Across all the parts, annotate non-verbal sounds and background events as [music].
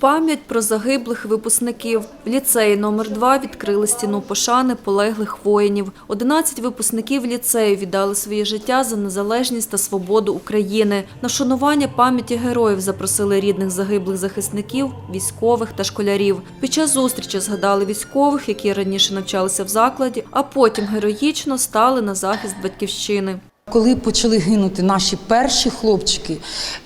Пам'ять про загиблих випускників. В ліцеї номер 2 відкрили стіну пошани полеглих воїнів. 11 випускників ліцею віддали своє життя за незалежність та свободу України. На вшанування пам'яті героїв запросили рідних загиблих захисників, військових та школярів. Під час зустрічі згадали військових, які раніше навчалися в закладі, а потім героїчно стали на захист батьківщини. Коли почали гинути наші перші хлопчики,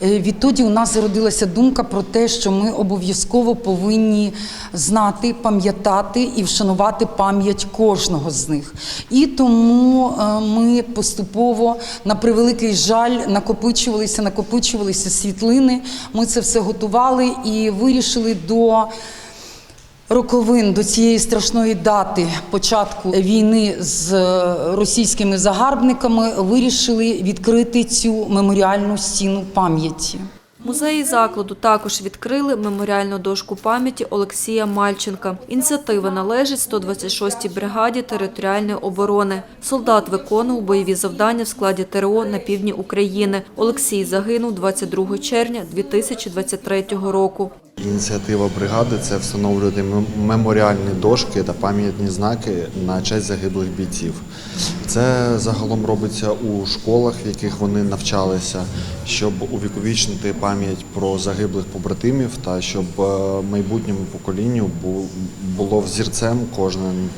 е, відтоді у нас зародилася думка про те, що ми обов'язково повинні знати, пам'ятати і вшанувати пам'ять кожного з них. І тому е, ми поступово, на превеликий жаль, накопичувалися, накопичувалися світлини. Ми це все готували і вирішили до роковин до цієї страшної дати початку війни з е, російськими загарбниками вирішили відкрити цю меморіальну стіну пам'яті. Музеї закладу також відкрили меморіальну дошку пам'яті Олексія Мальченка. Ініціатива належить 126-й бригаді територіальної оборони. Солдат виконував бойові завдання в складі ТРО на півдні України. Олексій загинув 22 червня 2023 року. Ініціатива бригади це встановлювати меморіальні дошки та пам'ятні знаки на честь загиблих бійців. Це загалом робиться у школах, в яких вони навчалися, щоб увіковічнити пам'ять про загиблих побратимів та щоб е, майбутньому поколінню було взірцем кожен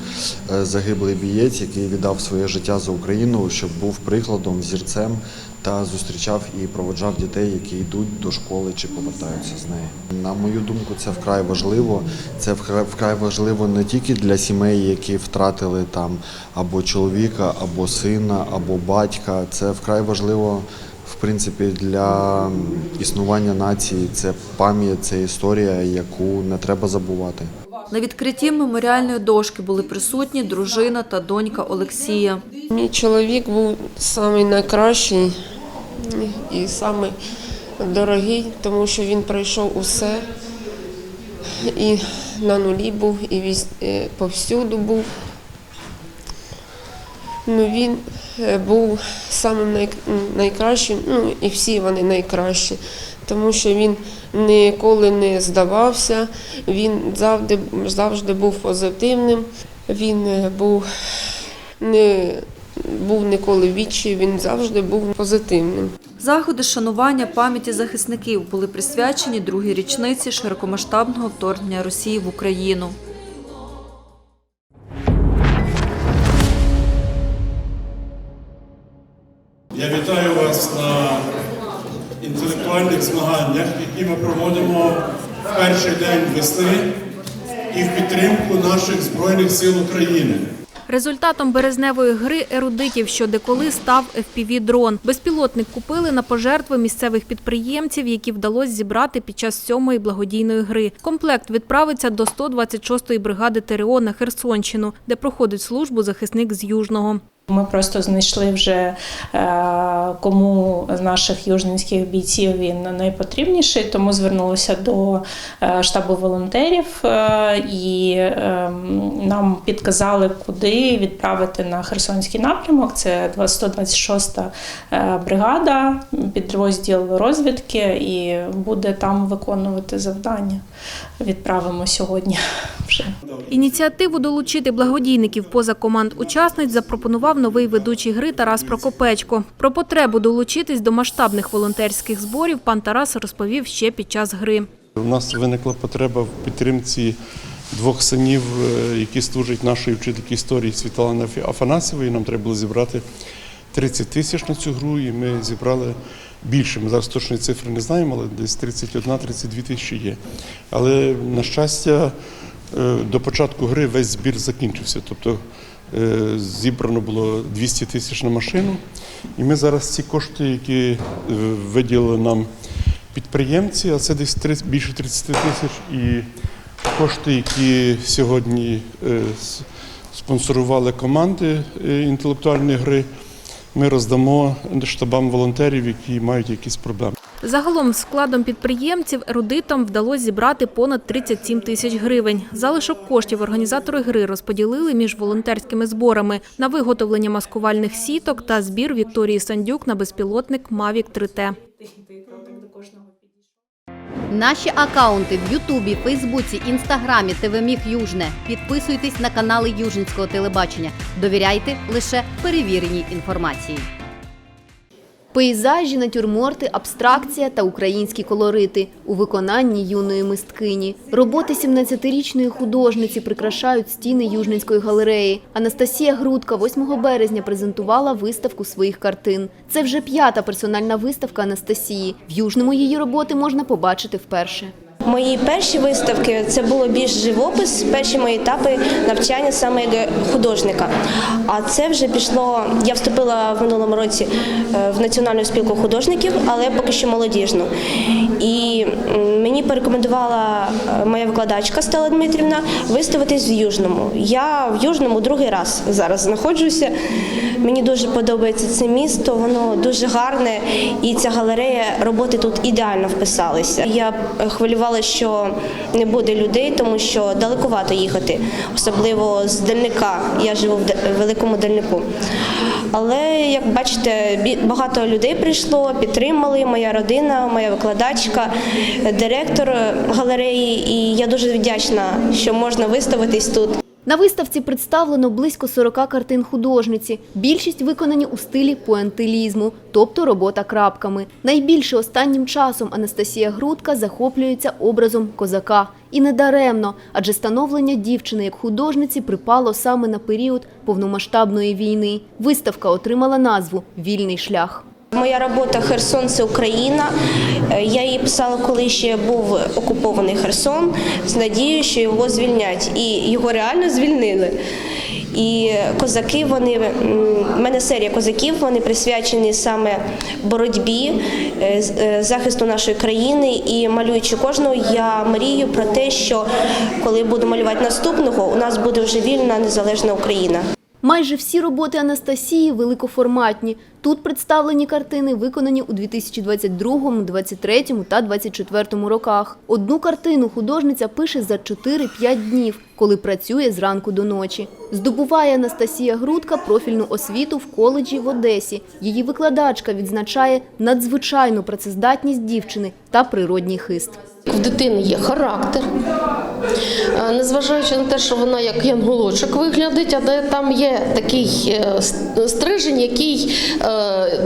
е, загиблий бієць, який віддав своє життя за Україну, щоб був прикладом, взірцем та зустрічав і проводжав дітей, які йдуть до школи чи повертаються з неї. На мою думку, це вкрай важливо. Це вкрай важливо не тільки для сімей, які втратили там або чоловіка, або сина, або батька. Це вкрай важливо. В принципі, для існування нації це пам'ять, це історія, яку не треба забувати. На відкритті меморіальної дошки були присутні дружина та донька Олексія. Мій чоловік був найкращий і самий дорогий, тому що він пройшов усе. І на нулі був, і віз- е, повсюду був. Ну, він е, був самим най- найкращим, ну і всі вони найкращі, тому що він ніколи не здавався, він завжди, завжди був позитивним, він е, був не був ніколи в відчаї, він завжди був позитивним. Заходи шанування пам'яті захисників були присвячені другій річниці широкомасштабного вторгнення Росії в Україну. Я вітаю вас на інтелектуальних змаганнях, які ми проводимо в перший день весни і в підтримку наших Збройних сил України. Результатом березневої гри ерудитів що деколи став FPV-дрон. Безпілотник купили на пожертви місцевих підприємців, які вдалося зібрати під час сьомої благодійної гри. Комплект відправиться до 126-ї бригади ТРО на Херсонщину, де проходить службу захисник з Южного. Ми просто знайшли вже е, кому з наших южненських бійців він найпотрібніший, тому звернулися до е, штабу волонтерів е, і е, нам підказали, куди відправити на Херсонський напрямок. Це 126-та е, бригада, підрозділ розвідки, і буде там виконувати завдання. Відправимо сьогодні вже. Ініціативу долучити благодійників поза команд учасниць запропонував новий ведучий гри Тарас Прокопечко. Про потребу долучитись до масштабних волонтерських зборів пан Тарас розповів ще під час гри. У нас виникла потреба в підтримці двох синів, е, які служать нашої вчительки історії Світлани Афанасьєвої. Нам треба було зібрати 30 тисяч на цю гру, і ми зібрали більше. Ми зараз точної цифри не знаємо, але десь 31-32 тисячі є. Але, на щастя, до початку гри весь збір закінчився. Тобто е, зібрано було 200 тисяч на машину. І ми зараз ці кошти, які е, виділили нам підприємці, а це десь 30, більше 30 тисяч, і кошти, які сьогодні е, спонсорували команди е, інтелектуальної гри, ми роздамо штабам волонтерів, які мають якісь проблеми. Загалом складом підприємців ерудитам вдалося зібрати понад 37 тисяч гривень. Залишок коштів організатори гри розподілили між волонтерськими зборами на виготовлення маскувальних сіток та збір Вікторії Сандюк на безпілотник Mavic 3T. Наші акаунти в Ютубі, Фейсбуці, Інстаграмі, ТВ Южне. Підписуйтесь на канали Южинського телебачення. Довіряйте лише перевіреній інформації. Пейзажі, натюрморти, абстракція та українські колорити у виконанні юної мисткині. Роботи 17-річної художниці прикрашають стіни Южненської галереї. Анастасія Грудка 8 березня презентувала виставку своїх картин. Це вже п'ята персональна виставка Анастасії. В Южному її роботи можна побачити вперше. Мої перші виставки це було більш живопис, перші мої етапи навчання саме як художника. А це вже пішло. Я вступила в минулому році е, в національну спілку художників, але поки що молодіжну. І мені порекомендувала е, моя викладачка Стella Дмитрівна виставитись в Южному. Я в Южному другий раз зараз знаходжуся. Мені дуже подобається це місто, воно дуже гарне, і ця галерея роботи тут ідеально вписалися. Я е, хвилювала, що не буде людей, тому що далекувато їхати, особливо з дальника. Я живу в великому дальнику. Але як бачите, багато людей прийшло, підтримали моя родина, моя викладачка, директор галереї. І я дуже вдячна, що можна виставитись тут. На виставці представлено близько 40 картин художниці. Більшість виконані у стилі пуантилізму, тобто робота крапками. Найбільше останнім часом Анастасія Грудка захоплюється образом козака. І не даремно, адже становлення дівчини як художниці припало саме на період повномасштабної війни. Виставка отримала назву Вільний шлях. Моя робота Херсон це Україна. Е, Я її писала, коли ще був окупований Херсон, з надією, що його звільнять. І його реально звільнили. І козаки, вони в мене серія козаків, вони присвячені саме боротьбі, е, е, захисту нашої країни. І малюючи кожного, я мрію про те, що коли буду малювати наступного, у нас буде вже вільна незалежна Україна. Майже всі роботи Анастасії великоформатні. Тут представлені картини, виконані у 2022, 2023 та 2024 роках. Одну картину художниця пише за 4-5 днів, коли працює зранку до ночі. Здобуває Анастасія Грудка профільну освіту в коледжі в Одесі. Її викладачка відзначає надзвичайну працездатність дівчини та природній хист. В дитини є характер, Е, незважаючи на те, що вона як янголочок виглядить, але там є такий е, стрижень, який е,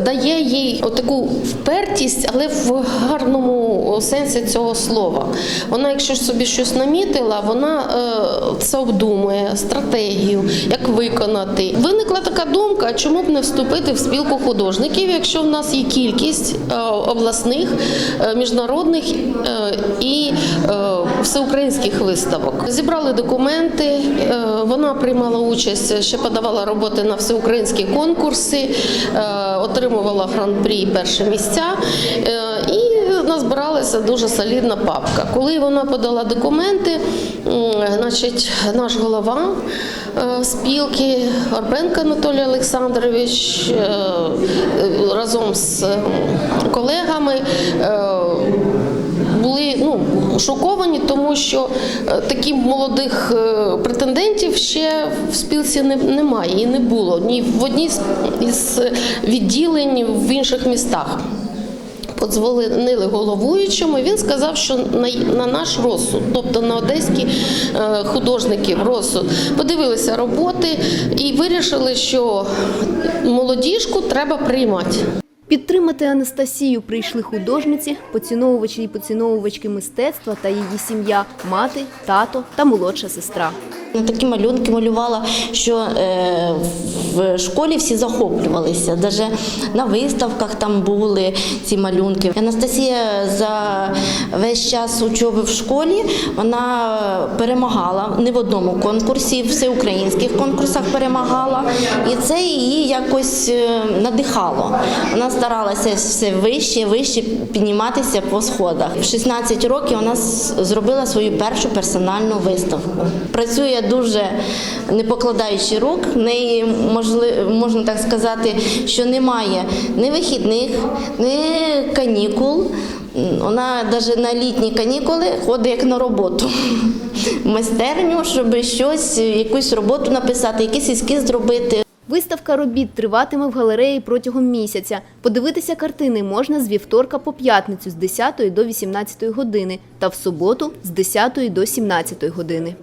дає їй таку впертість, але в гарному сенсі цього слова. Вона, якщо собі щось намітила, вона це обдумує стратегію, як виконати. Виникла така думка, чому б не вступити в спілку художників, якщо в нас є кількість обласних, міжнародних і е, всеукраїнських виставок. Зібрали документи, е, вона приймала участь, ще подавала роботи на всеукраїнські конкурси, е, отримувала гран-прі перші місця. І назбиралася дуже солідна папка. Коли вона подала документи, значить, наш голова спілки Орбенко Анатолій Олександрович разом з колегами. Шоковані, тому що е, таких молодих е, претендентів ще в спілці немає і не було ні в одній з- відділень в інших містах. Подзвонили головуючому, він сказав, що на, на наш розсуд, тобто на одеські е, художників розсуд, подивилися роботи і вирішили, що молодіжку треба приймати. Підтримати Анастасію прийшли художниці, поціновувачі і поціновувачки мистецтва та її сім'я, мати, тато та молодша сестра. Такі малюнки малювала, що е, в школі всі захоплювалися. Навіть на виставках там були ці малюнки. Анастасія за весь час учоби в школі вона перемагала не в одному конкурсі, в всеукраїнських конкурсах перемагала. І це її якось е, надихало. Вона старалася все вище, вище підніматися по сходах. В 16 років вона зробила свою першу персональну виставку. Працює дуже не покладаючи рук. В неї можна так сказати, що немає ні вихідних, ні канікул. Вона навіть на літні канікули ходить як на роботу [laughs] в майстерню, щоб щось, якусь роботу написати, якийсь ескіз зробити. Виставка робіт триватиме в галереї протягом місяця. Подивитися картини можна з вівторка по п'ятницю з 10 до 18 години та в суботу з 10 до 17 години.